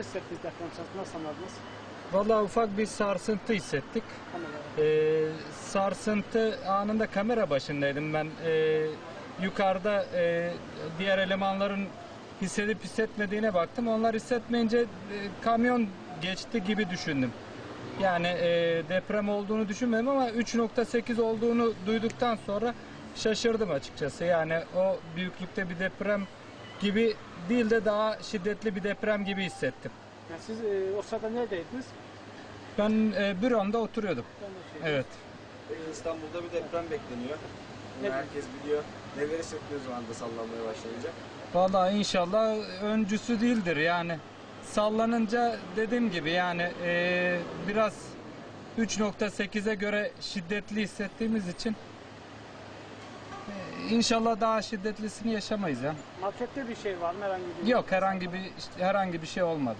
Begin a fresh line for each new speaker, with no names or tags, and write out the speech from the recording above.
hissettiniz deprem nasıl anladınız?
Vallahi ufak bir sarsıntı hissettik. Ee, sarsıntı anında kamera başındaydım ben. Ee, yukarıda e, diğer elemanların hissedip hissetmediğine baktım. Onlar hissetmeyince e, kamyon geçti gibi düşündüm. Yani e, deprem olduğunu düşünmedim ama 3.8 olduğunu duyduktan sonra şaşırdım açıkçası. Yani o büyüklükte bir deprem gibi değil de daha şiddetli bir deprem gibi hissettim.
Yani siz e, o sırada neredeydiniz?
Ben e, büromda oturuyordum.
Ben de şey-
Evet.
Peki İstanbul'da bir deprem bekleniyor. Bunu
Ne-
herkes biliyor. Neler hissettiniz o anda sallanmaya başlayınca?
Vallahi inşallah öncüsü değildir yani. Sallanınca dediğim gibi yani e, biraz 3.8'e göre şiddetli hissettiğimiz için e, inşallah daha şiddetlisini yaşamayız ya.
Markette bir şey var mı herhangi bir?
Yok herhangi bir herhangi bir şey olmadı.